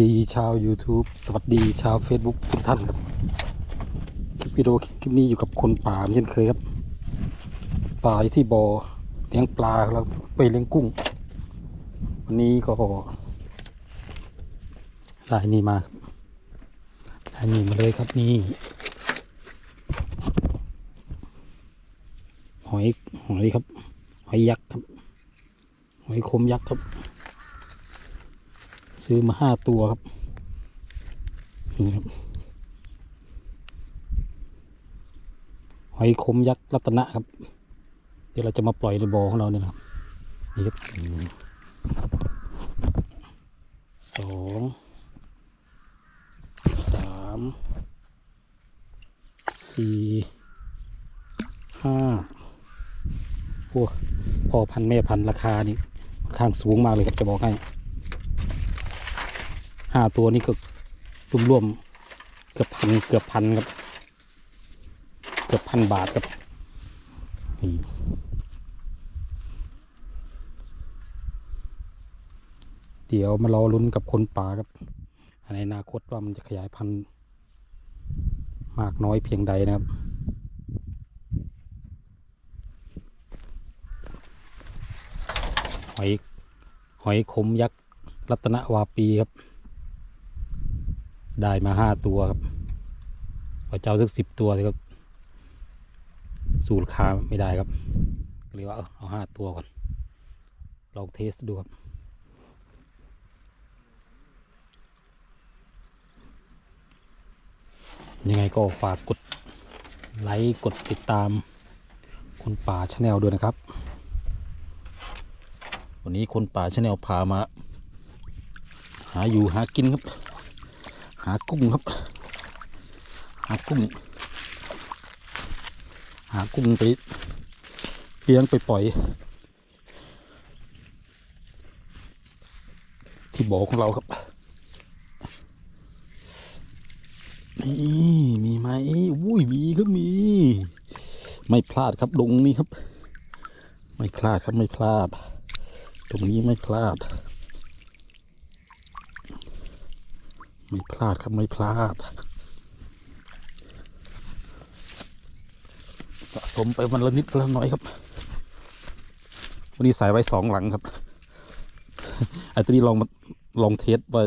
ดีชาว YouTube สวัสดีชาว Facebook ทุกท่านครับ คลิปวิดีโอคลิปนี้อยู่กับคนป่าเหมือนเช่นเคยครับ ป่าอยู่ที่บ่อเลี้ยงปลาแล้วไปเลี้ยงกุ้ง วันนี้ก็ลายนี้มาลายนี้มาเลยครับนี่หอยหอยครับหอยยักษ์ครับหอยคมยักษ์ครับ ซื้อมาห้าตัวครับนี่ครับหอยคมยักษ์รัตนะครับ เดี๋ยวเราจะมาปล่อยในบ่อของเราเนี่ยนะครับนี่ครับหนึ่งสองสามสี่ห้าโอ้พ่อพันแม่พันราคานี่ค่อนข้างสูงมากเลยครับจะบอกให้ ห้าตัวนี้ก็รวมรวมๆเกือบพันเกือบพันครับ เกือบพันบาทครับเดี๋ยวมารอลุ้นกับคนป่าครับในอนาคตว่ามันจะขยายพันธุ์มากน้อยเพียงใดนะครับ หอยหอยคมยักษ์รัตนวาปีครับ ได้มาห้าตัวครับพอเจ้าสักสิบตัวสิครับ สูตรคาไม่ได้ครับก็เลยว่าเอาเอาห้าตัวก่อน ลองเทสดูครับยังไงก็ฝากกดไลค์กดติดตามคนป่าชาแนลด้วยนะครับ วันนี้คนป่าชาแนลพามา หาอยู่หากินครับ หากุ้งครับ หากุ้ง หากุ้งไปเลี้ยงไปปล่อย ที่บ่อของเราครับ นี่มีไหมอุ้ยมีครับมี ไม่พลาดครับดงนี้ครับ ไม่พลาดครับไม่พลาด ตรงนี้ไม่พลาด ไม่พลาดครับไม่พลาด สะสมไปวันละนิดละน้อยครับ วันนี้ใส่ไว้สองหลังครับไอ้ตัวนี้ลองมาลองเทสว่า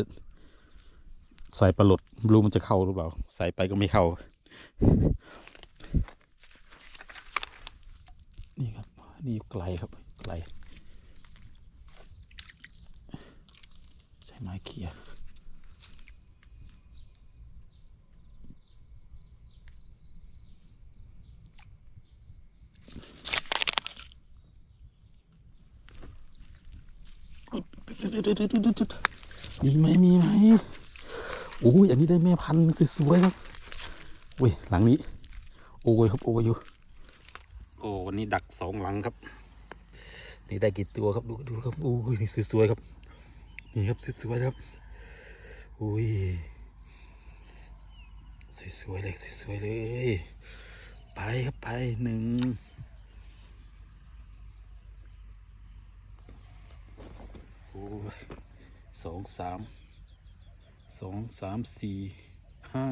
ใส่ปลาหลดรู้มันจะเข้าหรือเปล่าใส่ไปก็ไม่เข้า นี่ครับ นี่ไกลครับไกล ใช้ไม้เขี่ย มีไหมมีไหมโอ้ยอันนี้ได้แม่พันธุ์สวยๆครับเว้ยหลังนี้ โอ้ยครับโอ้ยอยู่โอ้วันนี้ดักสองหลังครับ นี่ได้กี่ตัวครับดูดูครับโอ้ยนี่สวยๆครับ นี่ครับสวยๆครับโอ้ยสวยๆเลยสวยๆเลย ไปครับไปหนึ่งโอ้ย สองสามสองสามสี่ห้า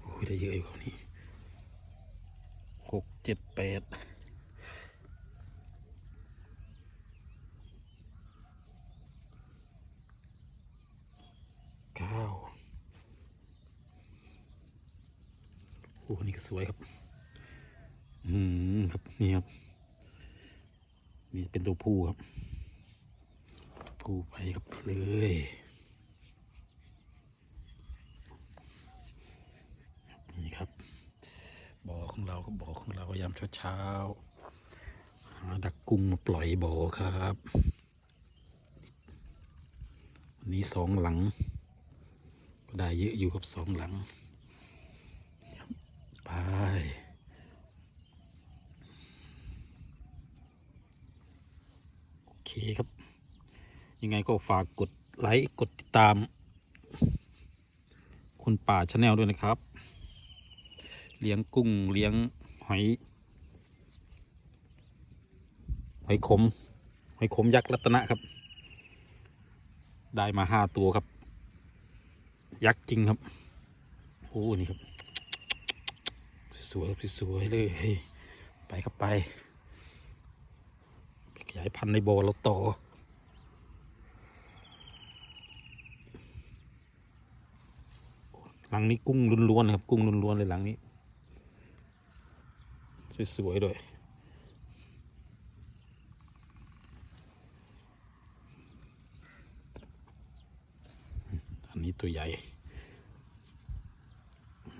โอ้ยได้เยอะอยู่กว่านี้หกเจ็ดแปดเก้าโอ้นี่ก็สวยครับ อืมครับ นี่ครับ นี่เป็นตัวผู้ครับ ผู้ไปครับเลยนี่ครับบ่อของเราก็บ่อของเรายามเช้าๆหาดักกุ้งมาปล่อยบ่อครับวันนี้สองหลัง ก็ได้เยอะอยู่กับสองหลังไปโอเคครับ ยังไงก็ฝากกดไลค์กดติดตามคนป่าชาแนลด้วยนะครับ เลี้ยงกุ้งเลี้ยงหอยหอยขมหอยขมยักษ์รัตนะครับ ได้มาห้าตัวครับ ยักษ์จริงครับโอ้นี่ครับ สวยครับสวยเลยไปครับไป ยายพันธุ์ในบ่อเราต่อหลังนี้กุ้งล้วนๆครับ กุ้งล้วนๆเลยหลังนี้ สวยๆด้วยอันนี้ตัวใหญ่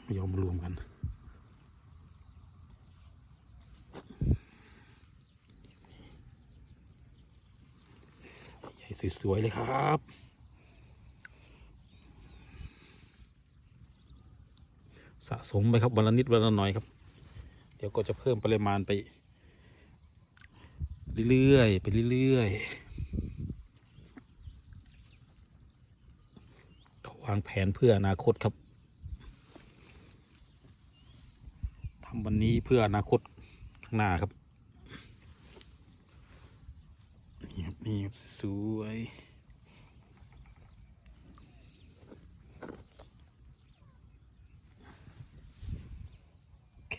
ไม่ยอมรวมกัน ใหญ่ สวย ๆ เลยครับ สะสมไปครับวันละนิดวันละหน่อยครับ เดี๋ยวก็จะเพิ่มปริมาณไป เรื่อยๆไปเรื่อยๆวางแผนเพื่ออนาคตครับทำวันนี้เพื่ออนาคตข้างหน้าครับ นี่สวยโอเค